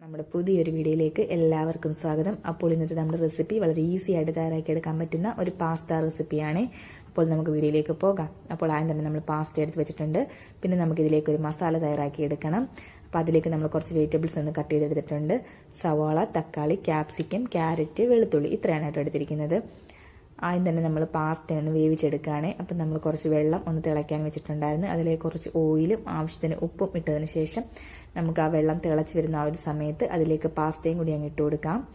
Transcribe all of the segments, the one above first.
നമ്മുടെ പുതിയൊരു വീഡിയോയിലേക്ക് എല്ലാവർക്കും സ്വാഗതം. അപ്പോൾ ഇന്നത്തെ നമ്മുടെ റെസിപ്പി വളരെ ഈസി ആയിട്ട് തയ്യാറാക്കി എടുക്കാൻ പറ്റുന്ന ഒരു പാസ്ത റെസിപ്പിയാണ് അപ്പോൾ നമുക്ക് വീഡിയോയിലേക്ക് പോകാം. അപ്പോൾ ആദ്യം തന്നെ നമ്മൾ പാസ്ത എടുത്ത് വെച്ചിട്ടുണ്ട്. പിന്നെ നമുക്ക് ഇതിലേക്ക് ഒരു മസാല തയ്യാറാക്കി എടുക്കണം അപ്പോൾ അതിലേക്ക് നമ്മൾ കുറച്ച് വെജിറ്റബിൾസ് ഒന്ന് കട്ട് ചെയ്തെടുത്തിട്ടുണ്ട്. സവാള തക്കാളി ക്യാപ്സിക്കം ക്യാരറ്റ് വെളുത്തുള്ളി ഇത്രയാണ് കേട്ടോ എടുത്തിരിക്കുന്നത്. ആദ്യം തന്നെ നമ്മൾ പാസ്ത ഒന്ന് വേവിച്ചെടുക്കുകയാണ്. അപ്പം നമ്മൾ കുറച്ച് വെള്ളം ഒന്ന് തിളയ്ക്കാൻ വെച്ചിട്ടുണ്ടായിരുന്നു. അതിലേക്ക് കുറച്ച് ഓയിലും ആവശ്യത്തിന് ഉപ്പും ഇട്ടതിന് ശേഷം നമുക്ക് ആ വെള്ളം തിളച്ച് വരുന്ന ആ ഒരു സമയത്ത് അതിലേക്ക് പാസ്തയും കൂടി അങ്ങ് ഇട്ട് കൊടുക്കാം.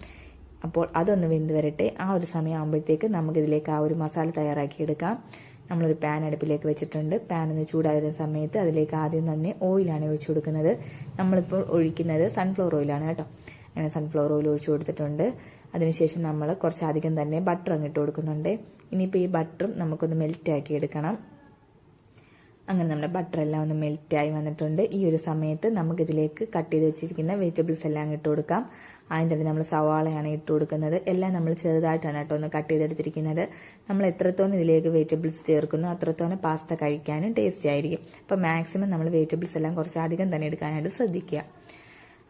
അപ്പോൾ അതൊന്ന് വെന്ത് വരട്ടെ. ആ ഒരു സമയം ആകുമ്പോഴത്തേക്ക് നമുക്കിതിലേക്ക് ആ ഒരു മസാല തയ്യാറാക്കി എടുക്കാം. നമ്മളൊരു പാൻ അടുപ്പിലേക്ക് വെച്ചിട്ടുണ്ട്. പാൻ ഒന്ന് ചൂടായി സമയത്ത് അതിലേക്ക് ആദ്യം തന്നെ ഓയിലാണ് ഒഴിച്ചു കൊടുക്കുന്നത്. നമ്മളിപ്പോൾ ഒഴിക്കുന്നത് സൺഫ്ലവർ ഓയിലാണ് കേട്ടോ. അങ്ങനെ സൺഫ്ലവർ ഓയിൽ ഒഴിച്ചു കൊടുത്തിട്ടുണ്ട്. അതിനുശേഷം നമ്മൾ കുറച്ചധികം തന്നെ ബട്ടർ അങ്ങിട്ട് കൊടുക്കുന്നുണ്ട്. ഇനിയിപ്പോൾ ഈ ബട്ടറും നമുക്കൊന്ന് മെൽറ്റാക്കി എടുക്കണം. അങ്ങനെ നമ്മുടെ ബട്ടർ എല്ലാം ഒന്ന് മെൽറ്റായി വന്നിട്ടുണ്ട്. ഈ ഒരു സമയത്ത് നമുക്കിതിലേക്ക് കട്ട് ചെയ്ത് വെച്ചിരിക്കുന്ന വെജിറ്റബിൾസ് എല്ലാം ഇട്ട് കൊടുക്കാം. ആദ്യം തന്നെ നമ്മൾ സവാളയാണ് ഇട്ട് കൊടുക്കുന്നത്. എല്ലാം നമ്മൾ ചെറുതായിട്ടാണ് കേട്ടോ ഒന്ന് കട്ട് ചെയ്തെടുത്തിരിക്കുന്നത്. നമ്മൾ എത്രത്തോളം ഇതിലേക്ക് വെജിറ്റബിൾസ് ചേർക്കുന്നു അത്രത്തോളം പാസ്ത കഴിക്കാനും ടേസ്റ്റി ആയിരിക്കും. അപ്പോൾ മാക്സിമം നമ്മൾ വെജിറ്റബിൾസ് എല്ലാം കുറച്ചധികം തന്നെ എടുക്കാനായിട്ട് ശ്രദ്ധിക്കുക.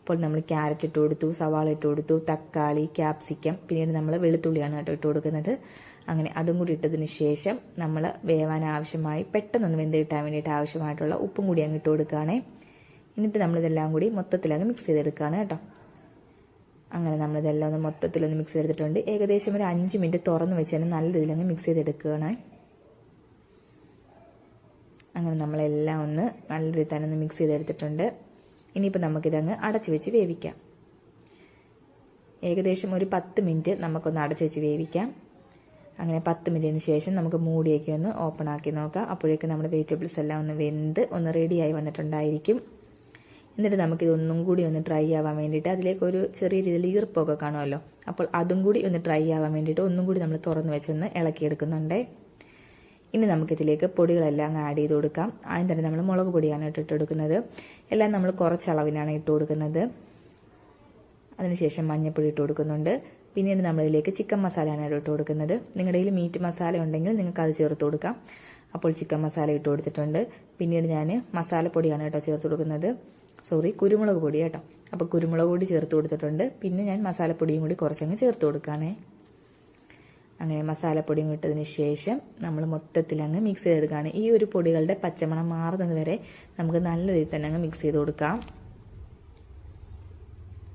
അപ്പോൾ നമ്മൾ ക്യാരറ്റ് ഇട്ട് കൊടുത്തു സവാള ഇട്ട് കൊടുത്തു തക്കാളി ക്യാപ്സിക്കം പിന്നീട് നമ്മൾ വെളുത്തുള്ളിയാണ് കേട്ടോ ഇട്ട് കൊടുക്കുന്നത്. അങ്ങനെ അതും കൂടി ഇട്ടതിന് ശേഷം നമ്മൾ വേവാൻ ആവശ്യമായി പെട്ടെന്നൊന്ന് വെന്ത് കിട്ടാൻ വേണ്ടിയിട്ട് ആവശ്യമായിട്ടുള്ള ഉപ്പും കൂടി അങ്ങ് ഇട്ട് കൊടുക്കുകയാണേ. എന്നിട്ട് നമ്മളിതെല്ലാം കൂടി മൊത്തത്തിൽ അങ്ങ് മിക്സ് ചെയ്തെടുക്കുകയാണ് കേട്ടോ. അങ്ങനെ നമ്മളിതെല്ലാം ഒന്ന് മൊത്തത്തിലൊന്ന് മിക്സ് ചെയ്തെടുത്തിട്ടുണ്ട്. ഏകദേശം ഒരു അഞ്ച് മിനിറ്റ് തുറന്ന് വെച്ച് തന്നെ നല്ല രീതിയിൽ അങ്ങ് മിക്സ് ചെയ്തെടുക്കുകയാണ്. അങ്ങനെ നമ്മളെല്ലാം ഒന്ന് നല്ല രീതിയിൽ തന്നെ ഒന്ന് മിക്സ് ചെയ്തെടുത്തിട്ടുണ്ട്. ഇനിയിപ്പോൾ നമുക്കിതങ്ങ് അടച്ച് വെച്ച് വേവിക്കാം. ഏകദേശം ഒരു പത്ത് മിനിറ്റ് നമുക്കൊന്ന് അടച്ച് വെച്ച് വേവിക്കാം. അങ്ങനെ പത്ത് മിനിറ്റിന് ശേഷം നമുക്ക് മൂടിയൊക്കെ ഒന്ന് ഓപ്പൺ ആക്കി നോക്കാം. അപ്പോഴേക്കും നമ്മുടെ വെജിറ്റബിൾസ് എല്ലാം ഒന്ന് വെന്ത് ഒന്ന് റെഡിയായി വന്നിട്ടുണ്ടായിരിക്കും. എന്നിട്ട് നമുക്കിത് ഒന്നും കൂടി ഒന്ന് ഡ്രൈ ആവാൻ വേണ്ടിയിട്ട് അതിലേക്ക് ഒരു ചെറിയ രീതിയിൽ ഈർപ്പൊക്കെ കാണുമല്ലോ. അപ്പോൾ അതും കൂടി ഒന്ന് ഡ്രൈ ആവാൻ വേണ്ടിയിട്ട് ഒന്നും കൂടി നമ്മൾ തുറന്ന് വെച്ചൊന്ന് ഇളക്കിയെടുക്കുന്നുണ്ട്. ഇനി നമുക്കിതിലേക്ക് പൊടികളെല്ലാം ആഡ് ചെയ്ത് കൊടുക്കാം. ആദ്യം തന്നെ നമ്മൾ മുളക് പൊടിയാണ് ഇട്ടിട്ട് കൊടുക്കുന്നത്. എല്ലാം നമ്മൾ കുറച്ച് അളവിനാണ് ഇട്ട് കൊടുക്കുന്നത്. അതിനുശേഷം മഞ്ഞൾപ്പൊടി ഇട്ട് കൊടുക്കുന്നുണ്ട്. പിന്നീട് നമ്മളിതിലേക്ക് ചിക്കൻ മസാലയാണ് ഇട്ട് കൊടുക്കുന്നത്. നിങ്ങളുടെ കയ്യിൽ മീറ്റ് മസാല ഉണ്ടെങ്കിൽ നിങ്ങൾക്ക് അത് ചേർത്ത് കൊടുക്കാം. അപ്പോൾ ചിക്കൻ മസാല ഇട്ട് കൊടുത്തിട്ടുണ്ട്. പിന്നീട് ഞാൻ മസാലപ്പൊടിയാണ് കേട്ടോ ചേർത്ത് കൊടുക്കുന്നത്. സോറി കുരുമുളക് പൊടി കേട്ടോ. അപ്പോൾ കുരുമുളക് പൊടി ചേർത്ത് കൊടുത്തിട്ടുണ്ട്. പിന്നെ ഞാൻ മസാലപ്പൊടിയും കൂടി കുറച്ചങ്ങ് ചേർത്ത് കൊടുക്കുകയാണേ അങ്ങനെ മസാലപ്പൊടിയും ഇട്ടതിന് ശേഷം നമ്മൾ മൊത്തത്തിൽ അങ്ങ് മിക്സ് ചെയ്തെടുക്കുകയാണ്. ഈ ഒരു പൊടികളുടെ പച്ചമണം മാറുന്നത് വരെ നമുക്ക് നല്ല രീതിയിൽ തന്നെ അങ്ങ് മിക്സ് ചെയ്ത് കൊടുക്കാം.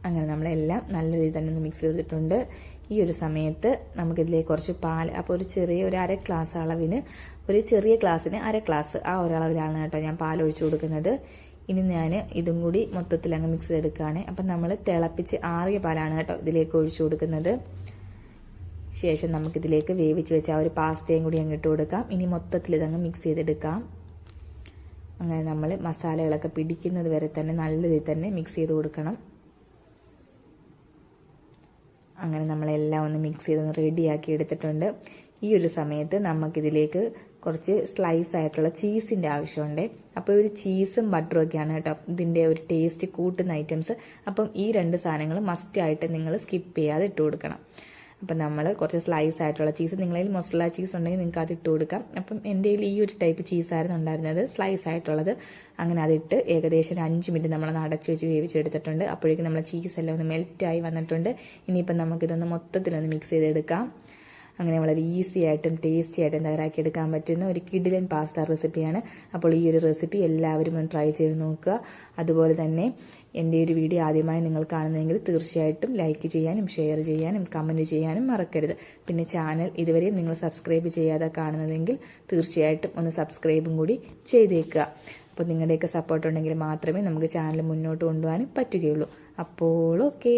അങ്ങനെ നമ്മളെല്ലാം നല്ല രീതിയിൽ തന്നെ ഒന്ന് മിക്സ് ചെയ്തിട്ടുണ്ട് ഈ ഒരു സമയത്ത് നമുക്കിതിലേക്ക് കുറച്ച് പാൽ അപ്പോൾ ഒരു ചെറിയ ഒരു അര ഗ്ലാസ് അളവിന് ഒരു ചെറിയ ഗ്ലാസ്സിന് അര ഗ്ലാസ് ആ ഒരളവിലാണ് കേട്ടോ ഞാൻ പാൽ ഒഴിച്ചു കൊടുക്കുന്നത്. ഇനി ഞാൻ ഇതും കൂടി മൊത്തത്തിൽ അങ്ങ് മിക്സ് ചെയ്തെടുക്കുകയാണ്. അപ്പം നമ്മൾ തിളപ്പിച്ച് ആറിയ പാലാണ് കേട്ടോ ഇതിലേക്ക് ഒഴിച്ചു കൊടുക്കുന്നത്. ശേഷം നമുക്കിതിലേക്ക് വേവിച്ച് വെച്ച ആ ഒരു പാസ്തയും കൂടി അങ്ങ് ഇട്ട് കൊടുക്കാം. ഇനി മൊത്തത്തിൽ ഇതങ്ങ് മിക്സ് ചെയ്തെടുക്കാം. അങ്ങനെ നമ്മൾ മസാലകളൊക്കെ പിടിക്കുന്നത് വരെ തന്നെ നല്ല രീതിയിൽ തന്നെ മിക്സ് ചെയ്ത് കൊടുക്കണം. അങ്ങനെ നമ്മളെല്ലാം ഒന്ന് മിക്സ് ചെയ്ത് റെഡിയാക്കി എടുത്തിട്ടുണ്ട്. ഈ ഒരു സമയത്ത് നമുക്കിതിലേക്ക് കുറച്ച് സ്ലൈസ് ആയിട്ടുള്ള ചീസിന്റെ ആവശ്യമുണ്ട്. അപ്പോൾ ഒരു ചീസും ബട്ടറും ഒക്കെയാണ് കേട്ടോ ഇതിന്റെ ഒരു ടേസ്റ്റ് കൂട്ടുന്ന ഐറ്റംസ് അപ്പം ഈ രണ്ട് സാധനങ്ങൾ മസ്റ്റായിട്ട് നിങ്ങൾ സ്കിപ്പ് ചെയ്യാതെ ഇട്ട് കൊടുക്കണം. അപ്പം നമ്മൾ കുറച്ച് സ്ലൈസ് ആയിട്ടുള്ള ചീസ് നിങ്ങളിൽ മൊസറല ചീസ് ഉണ്ടെങ്കിൽ നിങ്ങൾക്ക് അത് ഇട്ട് കൊടുക്കാം. അപ്പം എന്റെ കയ്യിൽ ഈ ഒരു ടൈപ്പ് ചീസായിരുന്നു ഉണ്ടായിരുന്നത് സ്ലൈസ് ആയിട്ടുള്ളത്. അങ്ങനെ അതിട്ട് ഏകദേശം ഒരു അഞ്ച് മിനിറ്റ് നമ്മൾ അടച്ചു വെച്ച് വേവിച്ചെടുത്തിട്ടുണ്ട്. അപ്പോഴേക്കും നമ്മൾ ചീസ് എല്ലാം ഒന്ന് മെൽറ്റായി വന്നിട്ടുണ്ട്. ഇനിയിപ്പം നമുക്കിതൊന്ന് മൊത്തത്തിലൊന്ന് മിക്സ് ചെയ്തെടുക്കാം. അങ്ങനെ വളരെ ഈസി ആയിട്ടും ടേസ്റ്റി ആയിട്ടും തയ്യാറാക്കിയെടുക്കാൻ പറ്റുന്ന ഒരു കിഡിലൻ പാസ്ത റെസിപ്പിയാണ് അപ്പോൾ ഈ ഒരു റെസിപ്പി എല്ലാവരും ഒന്ന് ട്രൈ ചെയ്ത് നോക്കുക. അതുപോലെ തന്നെ എന്റെ ഒരു വീഡിയോ ആദ്യമായി നിങ്ങൾ കാണുന്നതെങ്കിൽ തീർച്ചയായിട്ടും ലൈക്ക് ചെയ്യാനും ഷെയർ ചെയ്യാനും കമന്റ് ചെയ്യാനും മറക്കരുത്. പിന്നെ ചാനൽ ഇതുവരെയും നിങ്ങൾ സബ്സ്ക്രൈബ് ചെയ്യാതെ കാണുന്നതെങ്കിൽ തീർച്ചയായിട്ടും ഒന്ന് സബ്സ്ക്രൈബും കൂടി ചെയ്തേക്കുക. അപ്പോൾ നിങ്ങളുടെയൊക്കെ സപ്പോർട്ട് ഉണ്ടെങ്കിൽ മാത്രമേ നമുക്ക് ചാനൽ മുന്നോട്ട് കൊണ്ടുപോകാനും പറ്റുകയുള്ളൂ. അപ്പോൾ ഓക്കേ